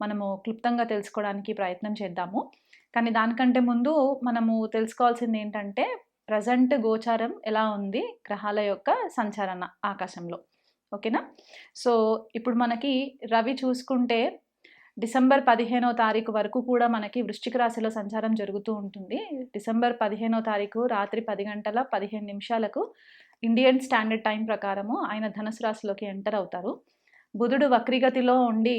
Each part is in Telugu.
మనము క్లుప్తంగా తెలుసుకోవడానికి ప్రయత్నం చేద్దాము. కానీ దానికంటే ముందు మనము తెలుసుకోవాల్సింది ఏంటంటే ప్రజెంట్ గోచారం ఎలా ఉంది గ్రహాల యొక్క సంచారణ ఆకాశంలో. ఓకేనా? సో ఇప్పుడు మనకి రవి చూసుకుంటే డిసెంబర్ పదిహేనో తారీఖు వరకు కూడా మనకి వృశ్చిక రాశిలో సంచారం జరుగుతూ ఉంటుంది. డిసెంబర్ పదిహేనో తారీఖు రాత్రి పది గంటల పదిహేను నిమిషాలకు ఇండియన్ స్టాండర్డ్ టైం ప్రకారము ఆయన ధనుసు రాశిలోకి ఎంటర్ అవుతారు. బుధుడు వక్రిగతిలో ఉండి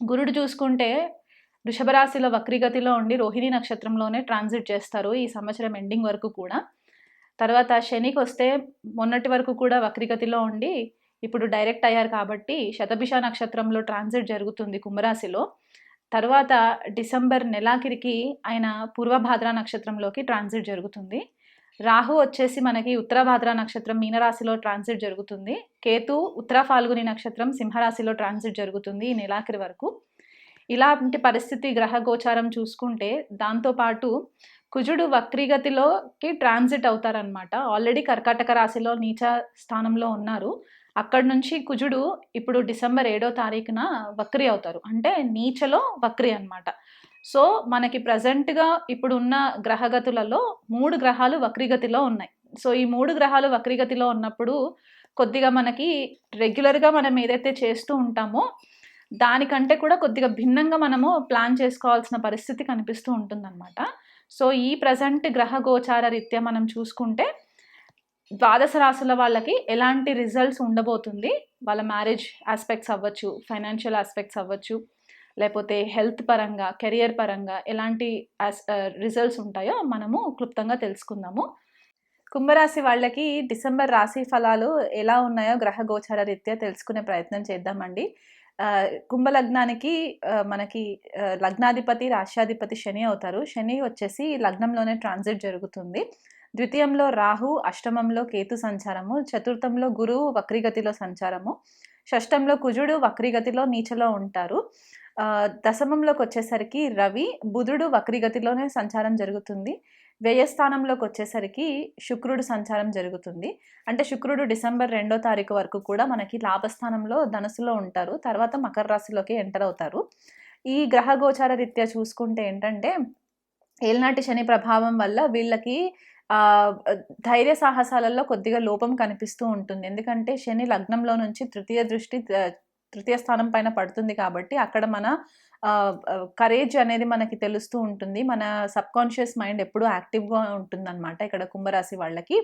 గురుడు చూసుకుంటే వృషభరాశిలో వక్రీగతిలో వక్రిగతిలో ఉండి రోహిణి నక్షత్రంలోనే ట్రాన్సిట్ చేస్తారు ఈ సంవత్సరం ఎండింగ్ వరకు కూడా. తర్వాత శనికి వస్తే మొన్నటి వరకు కూడా వక్రిగతిలో ఉండి ఇప్పుడు డైరెక్ట్ అయ్యారు కాబట్టి శతభిష నక్షత్రంలో ట్రాన్సిట్ జరుగుతుంది కుంభరాశిలో. తర్వాత డిసెంబర్ నెలాఖరికి ఆయన పూర్వభాద్ర నక్షత్రంలోకి ట్రాన్సిట్ జరుగుతుంది. రాహు వచ్చేసి మనకి ఉత్తరభాద్ర నక్షత్రం మీనరాశిలో ట్రాన్సిట్ జరుగుతుంది. కేతు ఉత్తర ఫాల్గుని నక్షత్రం సింహరాశిలో ట్రాన్సిట్ జరుగుతుంది ఈ నెలాఖరి వరకు. ఇలాంటి పరిస్థితి గ్రహ గోచారం చూసుకుంటే దాంతోపాటు కుజుడు వక్రీగతిలోకి ట్రాన్సిట్ అవుతారనమాట ఆల్రెడీ కర్కాటక రాశిలో నీచ స్థానంలో ఉన్నారు. అక్కడి నుంచి కుజుడు ఇప్పుడు డిసెంబర్ ఏడో తారీఖున వక్రి అవుతారు. అంటే నీచలో వక్రి అన్నమాట. సో మనకి ప్రజెంట్గా ఇప్పుడున్న గ్రహగతులలో మూడు గ్రహాలు వక్రిగతిలో ఉన్నాయి. సో ఈ మూడు గ్రహాలు వక్రిగతిలో ఉన్నప్పుడు కొద్దిగా మనకి రెగ్యులర్గా మనం ఏదైతే చేస్తూ ఉంటామో దానికంటే కూడా కొద్దిగా భిన్నంగా మనము ప్లాన్ చేసుకోవాల్సిన పరిస్థితి కనిపిస్తూ ఉంటుందన్నమాట. సో ఈ ప్రజెంట్ గ్రహ గోచార రీత్యా మనం చూసుకుంటే ద్వాదశ రాశుల వాళ్ళకి ఎలాంటి రిజల్ట్స్ ఉండబోతుంది? వాళ్ళ మ్యారేజ్ ఆస్పెక్ట్స్ అవ్వచ్చు ఫైనాన్షియల్ ఆస్పెక్ట్స్ అవ్వచ్చు లేకపోతే హెల్త్ పరంగా కెరియర్ పరంగా ఎలాంటి రిజల్ట్స్ ఉంటాయో మనము క్లుప్తంగా తెలుసుకుందాము. కుంభరాశి వాళ్ళకి డిసెంబర్ రాశి ఫలాలు ఎలా ఉన్నాయో గ్రహ గోచార రీత్యా తెలుసుకునే ప్రయత్నం చేద్దామండి. కుంభలగ్నానికి మనకి లగ్నాధిపతి రాశ్యాధిపతి శని అవుతారు. శని వచ్చేసి లగ్నంలోనే ట్రాన్సిట్ జరుగుతుంది. ద్వితీయంలో రాహు అష్టమంలో కేతు సంచారము చతుర్థంలో గురువు వక్రీగతిలో సంచారము షష్టంలో కుజుడు వక్రీగతిలో నీచలో ఉంటారు. దశమంలోకి వచ్చేసరికి రవి బుధుడు వక్రిగతిలోనే సంచారం జరుగుతుంది. వ్యయస్థానంలోకి వచ్చేసరికి శుక్రుడు సంచారం జరుగుతుంది. అంటే శుక్రుడు డిసెంబర్ రెండో తారీఖు వరకు కూడా మనకి లాభస్థానంలో ధనుసులో ఉంటారు. తర్వాత మకర రాశిలోకి ఎంటర్ అవుతారు. ఈ గ్రహ గోచార రీత్యా చూసుకుంటే ఏంటంటే ఏలనాటి శని ప్రభావం వల్ల వీళ్ళకి ధైర్య సాహసాలలో కొద్దిగా లోపం కనిపిస్తూ ఉంటుంది. ఎందుకంటే శని లగ్నంలో నుంచి తృతీయ దృష్టి తృతీయ స్థానం పైన పడుతుంది కాబట్టి అక్కడ మన కరేజ్ అనేది మనకి తెలుస్తూ ఉంటుంది. మన సబ్ కాన్షియస్ మైండ్ ఎప్పుడూ యాక్టివ్గా ఉంటుంది అనమాట ఇక్కడ కుంభరాశి వాళ్ళకి.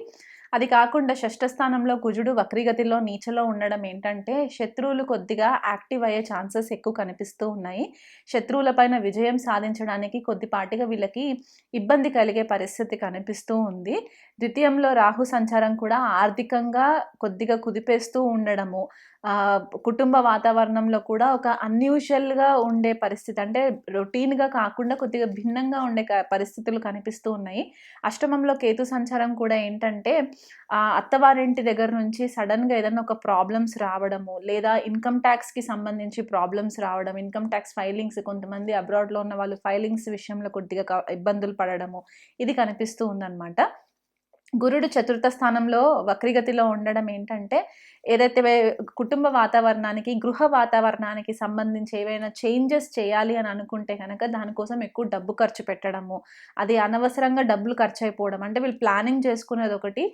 అది కాకుండా షష్ఠ స్థానంలో కుజుడు వక్రిగతిలో నీచలో ఉండడం ఏంటంటే శత్రువులు కొద్దిగా యాక్టివ్ అయ్యే ఛాన్సెస్ ఎక్కువ కనిపిస్తూ ఉన్నాయి. శత్రువులపైన విజయం సాధించడానికి కొద్దిపాటిగా వీళ్ళకి ఇబ్బంది కలిగే పరిస్థితి కనిపిస్తూ ఉంది. ద్వితీయంలో రాహు సంచారం కూడా ఆర్థికంగా కొద్దిగా కుదిపేస్తూ ఉండడము కుటుంబ వాతావరణంలో కూడా ఒక అన్యూజువల్గా ఉండే పరిస్థితి అంటే రొటీన్గా కాకుండా కొద్దిగా భిన్నంగా ఉండే క- పరిస్థితులు కనిపిస్తూ ఉన్నాయి. అష్టమంలో కేతు సంచారం కూడా ఏంటంటే అత్తవారింటి దగ్గర నుంచి సడన్గా ఏదైనా ఒక ప్రాబ్లమ్స్ రావడము లేదా ఇన్కమ్ ట్యాక్స్కి సంబంధించి ప్రాబ్లమ్స్ రావడం ఇన్కమ్ ట్యాక్స్ ఫైలింగ్స్ కొంతమంది అబ్రాడ్లో ఉన్న వాళ్ళు ఫైలింగ్స్ విషయంలో కొద్దిగా ఇబ్బందులు పడడము ఇది కనిపిస్తూ ఉందన్నమాట. గురుడు చతుర్థ స్థానంలో వక్రిగతిలో ఉండడం ఏంటంటే ఏదైతే కుటుంబ వాతావరణానికి గృహ వాతావరణానికి సంబంధించి ఏవైనా చేంజెస్ చేయాలి అని అనుకుంటే కనుక దానికోసం ఎక్కువ డబ్బు ఖర్చు పెట్టడము అది అనవసరంగా డబ్బులు ఖర్చు అయిపోవడం అంటే వీళ్ళు ప్లానింగ్ చేసుకునేది ఒకటి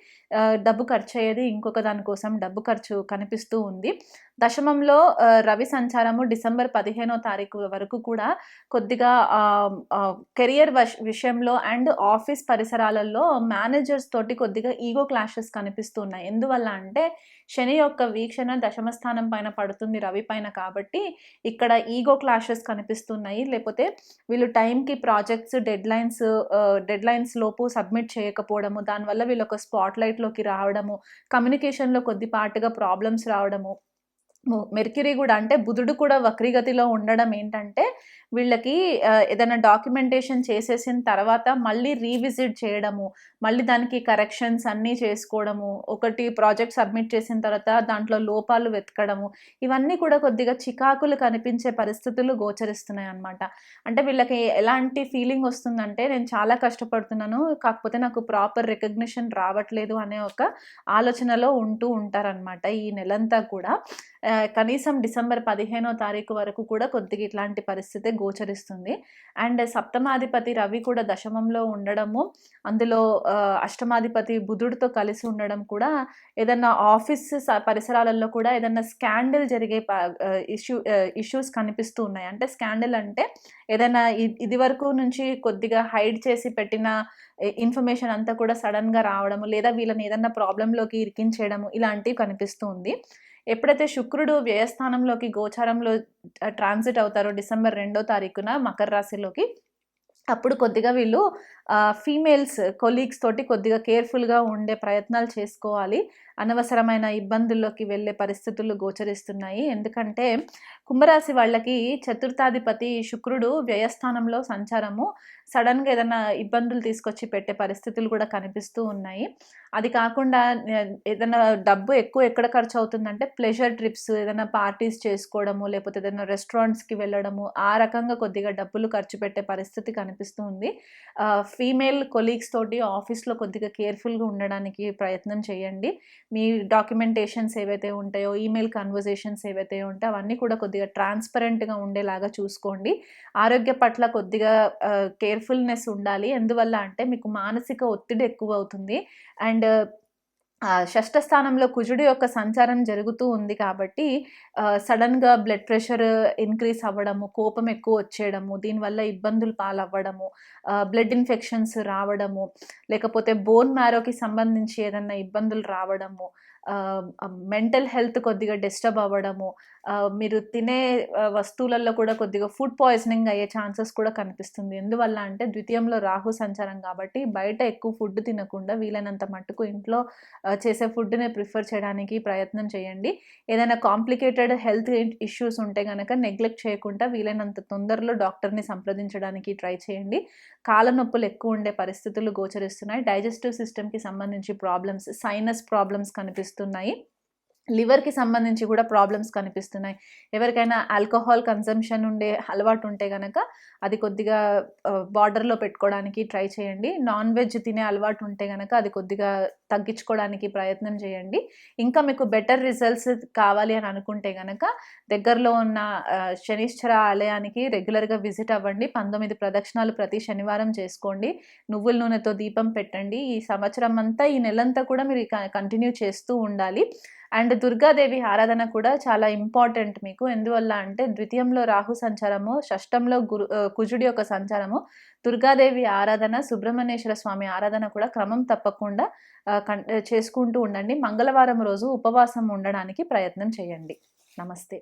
డబ్బు ఖర్చు అయ్యేది ఇంకొక దానికోసం డబ్బు ఖర్చు కనిపిస్తూ ఉంది. దశమంలో రవి సంచారము డిసెంబర్ పదిహేనో తారీఖు వరకు కూడా కొద్దిగా కెరియర్ విషయంలో అండ్ ఆఫీస్ పరిసరాలలో మేనేజర్స్ తోటి కొద్దిగా ఈగో క్లాషెస్ కనిపిస్తున్నాయి ఎందువల్ల అంటే శని యొక్క వీక్షణ దశమస్థానం పైన పడుతుంది రవి పైన కాబట్టి ఇక్కడ ఈగో క్లాషెస్ కనిపిస్తున్నాయి. లేకపోతే వీళ్ళు టైంకి projects deadlines deadlines లోపు సబ్మిట్ చేయకపోవడము దానివల్ల వీళ్ళు ఒక స్పాట్ లైట్లోకి రావడము కమ్యూనికేషన్లో కొద్దిపాటుగా ప్రాబ్లమ్స్ రావడము మెర్కిరీ కూడా అంటే బుధుడు కూడా వక్రీగతిలో ఉండడం ఏంటంటే వీళ్ళకి ఏదైనా డాక్యుమెంటేషన్ చేసేసిన తర్వాత మళ్ళీ రీవిజిట్ చేయడము మళ్ళీ దానికి కరెక్షన్స్ అన్నీ చేసుకోవడము ఒకటి ప్రాజెక్ట్ సబ్మిట్ చేసిన తర్వాత దాంట్లో లోపాలు వెతకడము ఇవన్నీ కూడా కొద్దిగా చికాకులు కనిపించే పరిస్థితులు గోచరిస్తున్నాయి అన్నమాట. అంటే వీళ్ళకి ఎలాంటి ఫీలింగ్ వస్తుందంటే నేను చాలా కష్టపడుతున్నాను కాకపోతే నాకు ప్రాపర్ రికగ్నిషన్ రావట్లేదు అనే ఒక ఆలోచనలో ఉంటూ ఉంటారనమాట ఈ నెలంతా కూడా. కనీసం డిసెంబర్ పదిహేనో తారీఖు వరకు కూడా కొద్దిగా ఇట్లాంటి పరిస్థితి గోచరిస్తుంది. అండ్ సప్తమాధిపతి రవి కూడా దశమంలో ఉండడము అందులో అష్టమాధిపతి బుధుడితో కలిసి ఉండడం కూడా ఏదన్నా ఆఫీస్ స- పరిసరాలలో కూడా ఏదన్నా స్కాండల్ జరిగే ఇష్యూ ఇష్యూస్ కనిపిస్తూ ఉన్నాయి. అంటే స్కాండల్ అంటే ఏదైనా ఇది వరకు నుంచి కొద్దిగా హైడ్ చేసి పెట్టిన ఇన్ఫర్మేషన్ అంతా కూడా సడన్గా రావడము లేదా వీళ్ళని ఏదన్నా ప్రాబ్లంలోకి ఇరికించేయడము ఇలాంటివి కనిపిస్తుంది ఎప్పుడైతే శుక్రుడు వ్యయస్థానంలోకి గోచారంలో ట్రాన్సిట్ అవుతారో డిసెంబర్ రెండో తారీఖున మకర రాశిలోకి అప్పుడు కొద్దిగా వీళ్ళు ఫీమేల్స్ కొలీగ్స్ తోటి కొద్దిగా కేర్ఫుల్గా ఉండే ప్రయత్నాలు చేసుకోవాలి. అనవసరమైన ఇబ్బందుల్లోకి వెళ్ళే పరిస్థితులు గోచరిస్తున్నాయి. ఎందుకంటే కుంభరాశి వాళ్ళకి చతుర్థాధిపతి శుక్రుడు వ్యయస్థానంలో సంచారము సడన్గా ఏదైనా ఇబ్బందులు తీసుకొచ్చి పెట్టే పరిస్థితులు కూడా కనిపిస్తూ ఉన్నాయి. అది కాకుండా ఏదైనా డబ్బు ఎక్కువ ఎక్కడ ఖర్చు అవుతుందంటే ప్లెజర్ ట్రిప్స్ ఏదైనా పార్టీస్ చేసుకోవడము లేకపోతే ఏదైనా రెస్టారెంట్స్కి వెళ్ళడము ఆ రకంగా కొద్దిగా డబ్బులు ఖర్చు పెట్టే పరిస్థితి కనిపిస్తూ ఉంది. ఫీమేల్ కొలీగ్స్ తోటి ఆఫీస్లో కొద్దిగా కేర్ఫుల్గా ఉండడానికి ప్రయత్నం చేయండి. మీ డాక్యుమెంటేషన్స్ ఏవైతే ఉంటాయో ఈమెయిల్ కన్వర్జేషన్స్ ఏవైతే ఉంటాయో అవన్నీ కూడా కొద్దిగా ట్రాన్స్పరెంట్గా ఉండేలాగా చూసుకోండి. ఆరోగ్య పట్ల కొద్దిగా కేర్ఫుల్నెస్ ఉండాలి. ఎందువల్ల అంటే మీకు మానసిక ఒత్తిడి ఎక్కువ అవుతుంది అండ్ షష్ఠ స్థానంలో కుజుడు యొక్క సంచారం జరుగుతూ ఉంది కాబట్టి సడన్గా బ్లడ్ ప్రెషర్ ఇంక్రీస్ అవ్వడము కోపం ఎక్కువ వచ్చేయడము దీనివల్ల ఇబ్బందులు పాలవ్వడము బ్లడ్ ఇన్ఫెక్షన్స్ రావడము లేకపోతే బోన్ మ్యారోకి సంబంధించి ఏదన్నా ఇబ్బందులు రావడము మెంటల్ హెల్త్ కొద్దిగా డిస్టర్బ్ అవ్వడము మీరు తినే వస్తువులలో కూడా కొద్దిగా ఫుడ్ పాయిజనింగ్ అయ్యే ఛాన్సెస్ కూడా కనిపిస్తుంది. ఎందువల్ల అంటే ద్వితీయంలో రాహు సంచారం కాబట్టి బయట ఎక్కువ ఫుడ్ తినకుండా వీలైనంత మట్టుకు ఇంట్లో చేసే ఫుడ్ని ప్రిఫర్ చేయడానికి ప్రయత్నం చేయండి. ఏదైనా కాంప్లికేటెడ్ హెల్త్ ఇష్యూస్ ఉంటే కనుక నెగ్లెక్ట్ చేయకుండా వీలైనంత తొందరలో డాక్టర్ని సంప్రదించడానికి ట్రై చేయండి. కాళ్ళ నొప్పులు ఎక్కువ ఉండే పరిస్థితులు గోచరిస్తున్నాయి. డైజెస్టివ్ సిస్టమ్కి సంబంధించి ప్రాబ్లమ్స్ సైనస్ ప్రాబ్లమ్స్ కనిపిస్తున్నాయి కనిపిస్తున్నాయి లివర్కి సంబంధించి కూడా ప్రాబ్లమ్స్ కనిపిస్తున్నాయి. ఎవరికైనా ఆల్కహాల్ కన్సంప్షన్ ఉండే అలవాటు ఉంటే కనుక అది కొద్దిగా బార్డర్లో పెట్టుకోవడానికి ట్రై చేయండి. నాన్ వెజ్ తినే అలవాటు ఉంటే కనుక అది కొద్దిగా తగ్గించుకోవడానికి ప్రయత్నం చేయండి. ఇంకా మీకు బెటర్ రిజల్ట్స్ కావాలి అని అనుకుంటే కనుక దగ్గరలో ఉన్న శనిశ్చర ఆలయానికి రెగ్యులర్గా విజిట్ అవ్వండి. పంతొమ్మిది ప్రదక్షిణాలు ప్రతి శనివారం చేసుకోండి. నువ్వుల నూనెతో దీపం పెట్టండి. ఈ సంవత్సరం అంతా ఈ నెలంతా కూడా మీరు కంటిన్యూ చేస్తూ ఉండాలి. అండ్ దుర్గాదేవి ఆరాధన కూడా చాలా ఇంపార్టెంట్ మీకు. ఎందువల్ల అంటే ద్వితీయంలో రాహు సంచారము షష్టంలో గురు కుజుడి యొక్క సంచారము దుర్గాదేవి ఆరాధన సుబ్రహ్మణ్యేశ్వర స్వామి ఆరాధన కూడా క్రమం తప్పకుండా చేసుకుంటూ ఉండండి. మంగళవారం రోజు ఉపవాసం ఉండడానికి ప్రయత్నం చేయండి. నమస్తే.